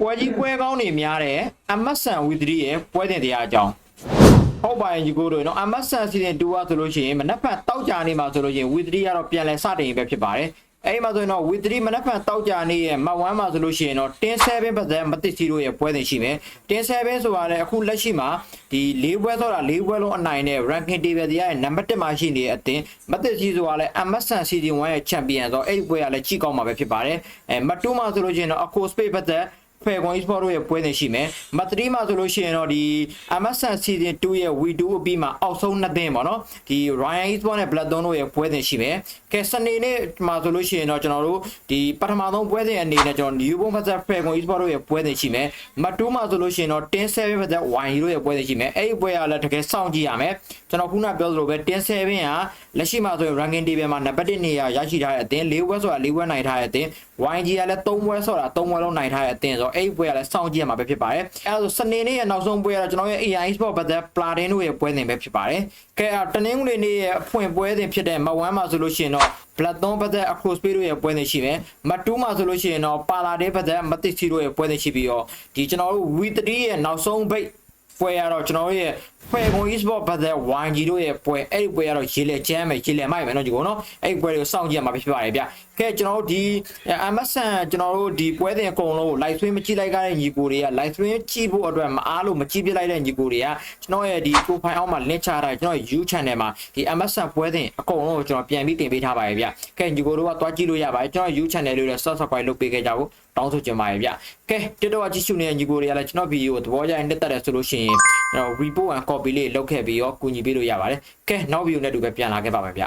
ပွဲကြီးပွဲကောင်းနေများတဲ့အမတ်ဆန်ဝီသရီရဲ့ပွဲတင်တရားအကြောင်းဟုတ်ပါရဲ့ညီကိုတို့နော်အမတ်ဆန်စီဇန်2ကဆိုလို့ရှိရင်မနက်ဖြန်တောက်ကြနေမှာဆိုလို့ရှိရင်ဝီသရီကတော့ပြန်လဲစတင်ရင်ပဲဖြစ်ပါတယ်အဲ့ဒီမှာဆိုရင်တော့ဝီသရီမနက်ဖြန်တောက်ကြနေရဲ့မတ်1မှာဆိုလို့ရှိရင်တော့တင်း7ပတ်သက်မတစ်စီတို့ရဲ့ပွဲတင်ရှိမယ်တင်း7ဆိုတာလည်းအခုလက်ရှိမှာဒီ၄ပွဲဆိုတာ၄ပွဲလုံးအနိုင်နဲ့ ranking table တရားရဲ့နံပါတ်1မှာရှိနေတဲ့အတင်းမတစ်စီဆိုတာလည်းအမတ်ဆန်စီဇန်1ရဲ့ champion ဆိုတော့အဲ့ဒီပွဲကလည်းကြီးကောင်းမှာပဲဖြစ်ပါတယ်အဲမတ်2မှာဆိုလို့ရှိရင်တော့အကိုစပိတ်ပတ်သက် ဖယ်ကွန် e-sport တို့ရဲ့ပွဲနေရှိမယ်။မတ်3မှာဆိုလို့ရှိရင်တော့ဒီ MSN season 2ရဲ့ V2 အပြီးမှာအောက်ဆုံးနှစ်သင်းပေါ့နော်။ဒီ Ryan e-sport နဲ့ Bloodstone တို့ရဲ့ပွဲနေရှိမယ်။ကဲစနေနေ့မှာဆိုလို့ရှိရင်တော့ကျွန်တော်တို့ဒီပထမဆုံးပွဲစဉ်အနေနဲ့ကျွန်တော် New Bone vs ဖယ်ကွန် e-sport တို့ရဲ့ပွဲနေရှိမယ်။မတ်2မှာဆိုလို့ရှိရင်တော့10 7 vs YE တို့ရဲ့ပွဲနေရှိမယ်။အဲ့ဒီပွဲကလည်းတကယ်စောင့်ကြည့်ရမယ်။ကျွန်တော်ခုနပြောသလိုပဲ10 7ကလက်ရှိမှာဆိုရင် ranking table မှာနံပါတ်1နေရာရရှိထားတဲ့အသင်း၄ပွဲဆိုတာ၄ပွဲနိုင်ထားတဲ့အသင်း YG ကလည်း3ပွဲဆိုတာ3ပွဲလုံးနိုင်ထားတဲ့အသင်းဆိုတော့အဲ့ဒီပွဲကလည်းစောင့်ကြည့်ရမှာပဲဖြစ်ပါတယ်အဲဒါဆိုစနေနေ့ရဲ့နောက်ဆုံးပွဲကတော့ကျွန်တော်ရဲ့ AI Sport ဘက်သက် Platin တို့ရဲ့ပွဲစဉ်ပဲဖြစ်ပါတယ်ကဲတနင်္ဂနွေနေ့ရဲ့အဖွင့်ပွဲစဉ်ဖြစ်တဲ့မဝမ်းမှာဆိုလို့ရှိရင်တော့ Bloodthorn ဘက်သက် Across Space တို့ရဲ့ပွဲစဉ်ရှိမယ်မတူးမှာဆိုလို့ရှိရင်တော့ Paladin ဘက်သက် Matic တို့ရဲ့ပွဲစဉ်ရှိပြီးတော့ဒီကျွန်တော်တို့ V3 ရဲ့နောက်ဆုံးဘိတ် ပွဲရတော့ကျွန်တော်တို့ရဲ့ဖွဲ့ကွန် e-sport ဘက်သက် YG တို့ရဲ့ပွဲအဲ့ဒီပွဲကတော့ရေလေချမ်းမယ်ရေလေမိုက်မယ်เนาะဒီကောနော်အဲ့ဒီပွဲတွေကိုစောင့်ကြည့်ရမှာဖြစ်ပါတယ်ဗျကဲကျွန်တော်တို့ဒီ MSN ကျွန်တော်တို့ဒီပွဲတင်အကုန်လုံးကို live stream မကြည့်လိုက်ကြတဲ့ညီကိုတွေက live stream ကြည့်ဖို့အတွက်မအားလို့မကြည့်ပြလိုက်တဲ့ညီကိုတွေကကျွန်တော်ရဲ့ဒီ profile အောက်မှာ link ချထားကျွန်တော် YouTube channel မှာဒီ MSN ပွဲတင်အကုန်လုံးကိုကျွန်တော်ပြန်ပြီးတင်ပေးထားပါတယ်ဗျကဲညီကိုတို့ကတွားကြည့်လို့ရပါတယ်ကျွန်တော် YouTube channel လေးလည်း subscribe လုပ်ပေးခဲ့ကြဖို့ တောင်းဆိုချင်ပါတယ်ဗျကဲတက်တော့ကြည့်ရှုနေတဲ့ညီကိုတွေကလည်းကျွန်တော် video ကိုသဘောကျရင်တက်တက်တယ်ဆိုလို့ရှိရင်ကျွန်တော် report and copy လေးလုပ်ခဲ့ပြီးရောကူညီပေးလို့ရပါတယ်ကဲနောက် video နဲ့တူပဲပြန်လာခဲ့ပါမယ်ဗျ